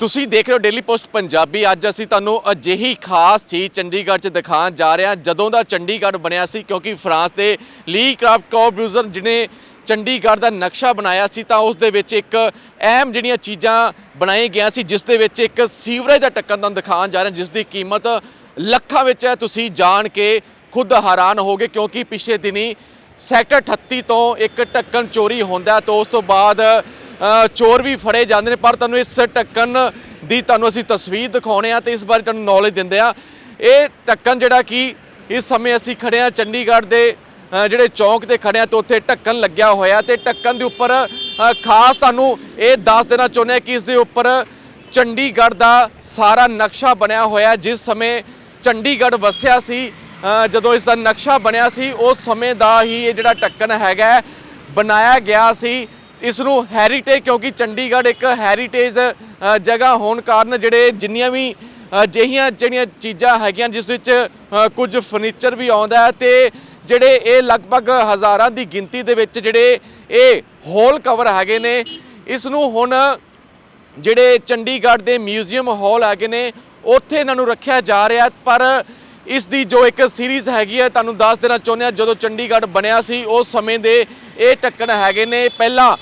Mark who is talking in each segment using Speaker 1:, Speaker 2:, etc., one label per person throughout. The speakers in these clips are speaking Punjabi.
Speaker 1: ਤੁਸੀਂ ਦੇਖ ਰਹੇ ਹੋ ਡੇਲੀ ਪੋਸਟ ਪੰਜਾਬੀ। ਅੱਜ ਅਸੀਂ ਤੁਹਾਨੂੰ ਅਜਿਹੀ ਖਾਸ ਚੀਜ਼ ਚੰਡੀਗੜ੍ਹ 'ਚ ਦਿਖਾਉਣ ਜਾ ਰਹੇ ਹਾਂ, ਜਦੋਂ ਦਾ ਚੰਡੀਗੜ੍ਹ ਬਣਿਆ ਸੀ, ਕਿਉਂਕਿ ਫਰਾਂਸ ਦੇ ਲੀ ਕ੍ਰਾਫਟ ਕੋਬਰੂਜ਼ਰ ਜਿਹਨੇ ਚੰਡੀਗੜ੍ਹ ਦਾ ਨਕਸ਼ਾ ਬਣਾਇਆ ਸੀ, ਤਾਂ ਉਸ ਦੇ ਵਿੱਚ ਇੱਕ ਅਹਿਮ ਜਿਹੜੀਆਂ ਚੀਜ਼ਾਂ ਬਣਾਈ ਗਿਆ ਸੀ, ਜਿਸ ਦੇ ਵਿੱਚ ਇੱਕ ਸੀਵਰੇਜ ਦਾ ਟੱਕਣ ਤੁਹਾਨੂੰ ਦਿਖਾਉਣ ਜਾ ਰਹੇ ਹਾਂ, ਜਿਸ ਦੀ ਕੀਮਤ ਲੱਖਾਂ ਵਿੱਚ ਹੈ। ਤੁਸੀਂ ਜਾਣ ਕੇ ਖੁਦ ਹੈਰਾਨ ਹੋਗੇ ਕਿਉਂਕਿ ਪਿਛਲੇ ਦਿਨੀ ਸੈਕਟਰ 38 ਤੋਂ ਇੱਕ ਟੱਕਣ ਚੋਰੀ ਹੁੰਦਾ ਹੈ, ਤਾਂ ਉਸ ਤੋਂ ਬਾਅਦ ਚੋਰ ਵੀ ਫੜੇ ਜਾਂਦੇ ਨੇ, ਪਰ ਤੁਹਾਨੂੰ ਇਸ ਢੱਕਣ ਦੀ ਤੁਹਾਨੂੰ ਅਸੀਂ ਤਸਵੀਰ ਦਿਖਾਉਣੇ ਆ ਤੇ ਇਸ ਬਾਰੇ ਤੁਹਾਨੂੰ ਨੌਲੇਜ ਦਿੰਦੇ ਆ। ਇਹ ਢੱਕਣ ਜਿਹੜਾ ਕਿ ਇਸ ਸਮੇਂ ਅਸੀਂ ਖੜੇ ਆ ਚੰਡੀਗੜ੍ਹ ਦੇ ਜਿਹੜੇ ਚੌਂਕ ਤੇ ਖੜੇ ਆ ਤੇ ਉੱਥੇ ਢੱਕਣ ਲੱਗਿਆ ਹੋਇਆ ਤੇ ਢੱਕਣ ਦੇ ਉੱਪਰ ਖਾਸ ਤੁਹਾਨੂੰ ਇਹ ਦੱਸ ਦੇਣਾ ਚਾਹੁੰਦੇ ਆ ਕਿ ਇਸ ਦੇ ਉੱਪਰ ਚੰਡੀਗੜ੍ਹ ਦਾ ਸਾਰਾ ਨਕਸ਼ਾ ਬਣਿਆ ਹੋਇਆ। ਜਿਸ ਸਮੇਂ ਚੰਡੀਗੜ੍ਹ ਵਸਿਆ ਸੀ ਜਦੋਂ ਇਸ ਦਾ ਨਕਸ਼ਾ ਬਣਿਆ ਸੀ, ਉਸ ਸਮੇਂ ਦਾ ਹੀ ਇਹ ਜਿਹੜਾ ਢੱਕਣ ਹੈਗਾ ਬਣਾਇਆ ਗਿਆ ਸੀ। ਇਸ ਨੂੰ ਹੈਰੀਟੇਜ ਕਿਉਂਕਿ ਚੰਡੀਗੜ੍ਹ ਇੱਕ ਹੈਰੀਟੇਜ ਜਗ੍ਹਾ ਹੋਣ ਕਾਰਨ ਜਿਹੜੇ ਜਿੰਨੀਆਂ ਵੀ ਅਜਿਹੀਆਂ ਜਿਹੜੀਆਂ ਚੀਜ਼ਾਂ ਹੈਗੀਆਂ ਜਿਸ ਵਿੱਚ ਕੁਝ ਫਰਨੀਚਰ ਵੀ ਆਉਂਦਾ ਹੈ ਤੇ ਜਿਹੜੇ ਇਹ ਲਗਭਗ ਹਜ਼ਾਰਾਂ ਦੀ ਗਿਣਤੀ ਦੇ ਵਿੱਚ ਜਿਹੜੇ ਇਹ ਹੋਲ ਕਵਰ ਹੈਗੇ ਨੇ ਇਸ ਨੂੰ ਹੁਣ ਜਿਹੜੇ ਚੰਡੀਗੜ੍ਹ ਦੇ ਮਿਊਜ਼ੀਅਮ ਹਾਲ ਹੈਗੇ ਨੇ, ਉੱਥੇ ਇਹਨਾਂ ਨੂੰ ਰੱਖਿਆ ਜਾ ਰਿਹਾ ਪਰ ਇਸ ਦੀ ਜੋ ਇੱਕ ਸੀਰੀਜ਼ ਹੈਗੀ ਹੈ, ਤੁਹਾਨੂੰ ਦੱਸ ਦੇਣਾ ਚਾਹੁੰਦੇ ਹਾਂ, ਜਦੋਂ ਚੰਡੀਗੜ੍ਹ ਬਣਿਆ ਸੀ ਉਸ ਸਮੇਂ ਦੇ ਇਹ ਟੱਕਣ ਹੈਗੇ ਨੇ। ਪਹਿਲਾਂ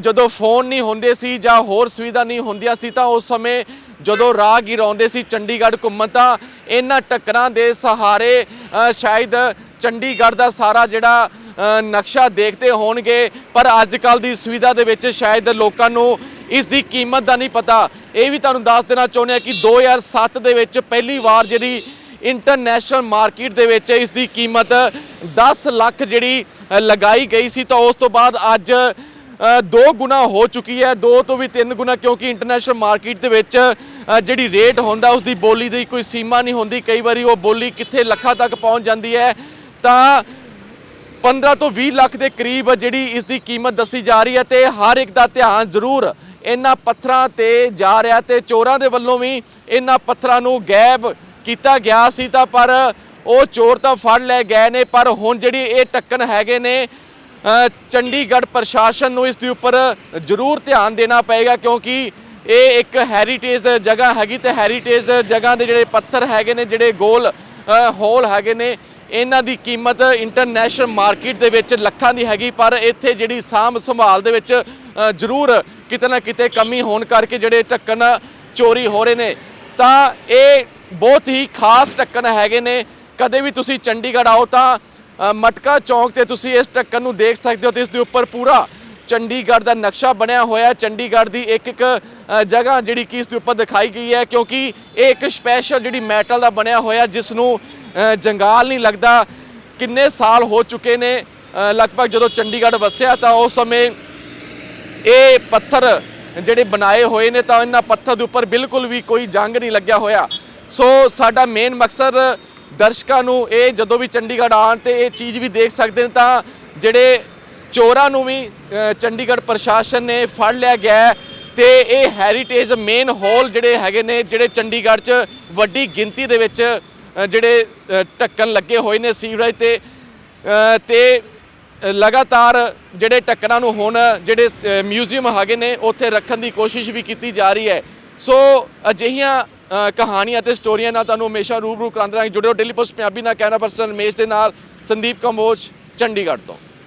Speaker 1: ਜਦੋਂ ਫੋਨ ਨਹੀਂ ਹੁੰਦੇ ਸੀ ਜਾਂ ਹੋਰ ਸੁਵਿਧਾ ਨਹੀਂ ਹੁੰਦੀਆਂ ਸੀ, ਤਾਂ ਉਸ ਸਮੇਂ ਜਦੋਂ ਰਾਹਗੀਰ ਆਉਂਦੇ ਸੀ ਚੰਡੀਗੜ੍ਹ ਘੁੰਮਣ, ਤਾਂ ਇਹਨਾਂ ਟੱਕਰਾਂ ਦੇ ਸਹਾਰੇ ਸ਼ਾਇਦ ਚੰਡੀਗੜ੍ਹ ਦਾ ਸਾਰਾ ਜਿਹੜਾ ਨਕਸ਼ਾ ਦੇਖਦੇ ਹੋਣਗੇ। ਪਰ ਅੱਜ ਕੱਲ ਦੀ ਸੁਵਿਧਾ ਦੇ ਵਿੱਚ ਸ਼ਾਇਦ ਲੋਕਾਂ ਨੂੰ ਇਸ ਦੀ ਕੀਮਤ ਦਾ ਨਹੀਂ ਪਤਾ। ਇਹ ਵੀ ਤੁਹਾਨੂੰ ਦੱਸ ਦੇਣਾ ਚਾਹੁੰਦੇ ਆ ਕਿ 2007 ਦੇ ਵਿੱਚ ਪਹਿਲੀ ਵਾਰ ਜਿਹੜੀ ਇੰਟਰਨੈਸ਼ਨਲ ਮਾਰਕੀਟ ਦੇ ਵਿੱਚ ਇਸ ਦੀ ਕੀਮਤ 10 ਲੱਖ ਜਿਹੜੀ ਲਗਾਈ ਗਈ ਸੀ। ਤਾਂ ਉਸ ਤੋਂ ਬਾਅਦ ਅੱਜ ਦੋ ਗੁਣਾ ਹੋ ਚੁੱਕੀ ਹੈ। ਦੋ ਤੋਂ ਵੀ ਤਿੰਨ ਗੁਣਾ, ਕਿਉਂਕਿ ਇੰਟਰਨੈਸ਼ਨਲ ਮਾਰਕੀਟ ਦੇ ਵਿੱਚ ਜਿਹੜੀ ਰੇਟ ਹੁੰਦਾ ਉਸ ਦੀ ਬੋਲੀ ਦੀ ਕੋਈ ਸੀਮਾ ਨਹੀਂ ਹੁੰਦੀ। ਕਈ ਵਾਰੀ ਉਹ ਬੋਲੀ ਕਿੱਥੇ ਲੱਖਾਂ ਤੱਕ ਪਹੁੰਚ ਜਾਂਦੀ ਹੈ। ਤਾਂ 15 ਤੋਂ 20 ਲੱਖ ਦੇ ਕਰੀਬ ਜਿਹੜੀ ਇਸ ਦੀ ਕੀਮਤ ਦੱਸੀ ਜਾ ਰਹੀ ਹੈ ਤੇ ਹਰ ਇੱਕ ਦਾ ਧਿਆਨ ਜ਼ਰੂਰ ਇਹਨਾਂ ਪੱਥਰਾਂ ਤੇ ਜਾ ਰਿਹਾ ਤੇ ਚੋਰਾਂ ਦੇ ਵੱਲੋਂ ਵੀ ਇਹਨਾਂ ਪੱਥਰਾਂ ਨੂੰ ਗੈਬ ਕੀਤਾ ਗਿਆ ਸੀ ਤਾਂ ਪਰ ਉਹ ਚੋਰ ਤਾਂ ਫੜ ਲੈ ਗਏ ਨੇ, ਪਰ ਹੁਣ ਜਿਹੜੀ ਇਹ ਟੱਕਣ ਹੈਗੇ ਨੇ ਚੰਡੀਗੜ੍ਹ ਪ੍ਰਸ਼ਾਸਨ ਨੂੰ ਇਸ ਦੇ ਉੱਪਰ ਜ਼ਰੂਰ ਧਿਆਨ ਦੇਣਾ ਪਏਗਾ ਕਿਉਂਕਿ ਇਹ ਇੱਕ ਹੈਰੀਟੇਜ ਦੀ ਜਗ੍ਹਾ ਹੈਗੀ ਤੇ ਹੈਰੀਟੇਜ ਦੀ ਜਗ੍ਹਾ ਦੇ ਜਿਹੜੇ ਪੱਥਰ ਹੈਗੇ ਨੇ, ਜਿਹੜੇ ਗੋਲ ਹੋਲ ਹੈਗੇ ਨੇ, ਇਹਨਾਂ ਦੀ ਕੀਮਤ ਇੰਟਰਨੈਸ਼ਨਲ ਮਾਰਕੀਟ ਦੇ ਵਿੱਚ ਲੱਖਾਂ ਦੀ ਹੈਗੀ, ਪਰ ਇੱਥੇ ਜਿਹੜੀ ਸਾਂਭ ਸੰਭਾਲ ਦੇ ਵਿੱਚ ਜ਼ਰੂਰ ਕਿਤੇ ਨਾ ਕਿਤੇ ਕਮੀ ਹੋਣ ਕਰਕੇ ਜਿਹੜੇ ਢੱਕਣ ਚੋਰੀ ਹੋ ਰਹੇ ਨੇ। ਤਾਂ ਇਹ ਬਹੁਤ ਹੀ ਖਾਸ ਢੱਕਣ ਹੈਗੇ ਨੇ। ਕਦੇ ਵੀ ਤੁਸੀਂ ਚੰਡੀਗੜ੍ਹ ਆਓ ਤਾਂ ਮਟਕਾ ਚੌਂਕ ਤੇ ਤੁਸੀਂ ਇਸ ਢੱਕਣ ਨੂੰ ਦੇਖ ਸਕਦੇ ਹੋ ਤੇ ਇਸ ਦੇ ਉੱਪਰ ਪੂਰਾ ਚੰਡੀਗੜ੍ਹ ਦਾ ਨਕਸ਼ਾ ਬਣਿਆ ਹੋਇਆ ਚੰਡੀਗੜ੍ਹ ਦੀ ਇੱਕ ਇੱਕ ਜਗ੍ਹਾ ਜਿਹੜੀ ਕਿ ਇਸ ਦੇ ਉੱਪਰ ਦਿਖਾਈ ਗਈ ਹੈ ਕਿਉਂਕਿ ਇਹ ਇੱਕ ਸਪੈਸ਼ਲ ਜਿਹੜੀ ਮੈਟਲ ਦਾ ਬਣਿਆ ਹੋਇਆ, ਜਿਸ ਨੂੰ ਜੰਗਾਲ ਨਹੀਂ ਲੱਗਦਾ। ਕਿੰਨੇ ਸਾਲ ਹੋ ਚੁੱਕੇ ਨੇ ਲਗਭਗ ਜਦੋਂ ਚੰਡੀਗੜ੍ਹ ਵਸਿਆ ਤਾਂ ਉਸ ਸਮੇਂ ਇਹ ਪੱਥਰ ਜਿਹੜੇ ਬਣਾਏ ਹੋਏ ਨੇ ਤਾਂ ਇਹਨਾਂ ਪੱਥਰ ਦੇ ਉੱਪਰ ਬਿਲਕੁਲ ਵੀ ਕੋਈ ਜੰਗ ਨਹੀਂ ਲੱਗਿਆ ਹੋਇਆ। ਸੋ ਸਾਡਾ ਮੇਨ ਮਕਸਦ ਦਰਸ਼ਕਾਂ ਨੂੰ ਇਹ ਜਦੋਂ ਵੀ ਚੰਡੀਗੜ੍ਹ ਆਉਣ ਤੇ ਇਹ ਚੀਜ਼ ਵੀ ਦੇਖ ਸਕਦੇ ਨੇ ਤਾਂ ਜਿਹੜੇ ਚੋਰਾਂ ਨੂੰ ਵੀ ਚੰਡੀਗੜ੍ਹ ਪ੍ਰਸ਼ਾਸਨ ਨੇ ਫੜ ਲਿਆ ਗਿਆ ਹੈ ਤੇ ਇਹ ਹੈਰੀਟੇਜ ਮੇਨ ਹਾਲ ਜਿਹੜੇ ਹੈਗੇ ਨੇ ਜਿਹੜੇ ਚੰਡੀਗੜ੍ਹ 'ਚ ਵੱਡੀ ਗਿਣਤੀ ਦੇ ਵਿੱਚ ਜਿਹੜੇ ਅ, ਢੱਕਣ ਲੱਗੇ ਹੋਏ ਨੇ ਸੀਵਰੇਜ ਤੇ ਅ, ਤੇ ਲਗਾਤਾਰ ਜਿਹੜੇ ਟੱਕਰਾਂ ਨੂੰ ਹੁਣ ਜਿਹੜੇ ਮਿਊਜ਼ੀਅਮ ਹੈਗੇ ਨੇ ਉੱਥੇ ਰੱਖਣ ਦੀ ਕੋਸ਼ਿਸ਼ ਵੀ ਕੀਤੀ ਜਾ ਰਹੀ ਹੈ। ਸੋ ਅਜਿਹੀਆਂ ਕਹਾਣੀਆਂ ਅਤੇ ਸਟੋਰੀਆਂ ਨਾਲ ਤੁਹਾਨੂੰ ਹਮੇਸ਼ਾ ਰੂਬਰੂ ਕਰਾਉਂਦੇ ਰਹਾਂਗੇ। ਜੁੜਿਓ ਡੇਲੀ ਪੋਸਟ ਪੰਜਾਬੀ ਨਾਲ, ਕੈਮਰਾ ਪਰਸਨ ਰਮੇਸ਼ ਦੇ ਨਾਲ, ਸੰਦੀਪ ਕੰਬੋਜ ਚੰਡੀਗੜ੍ਹ ਤੋਂ।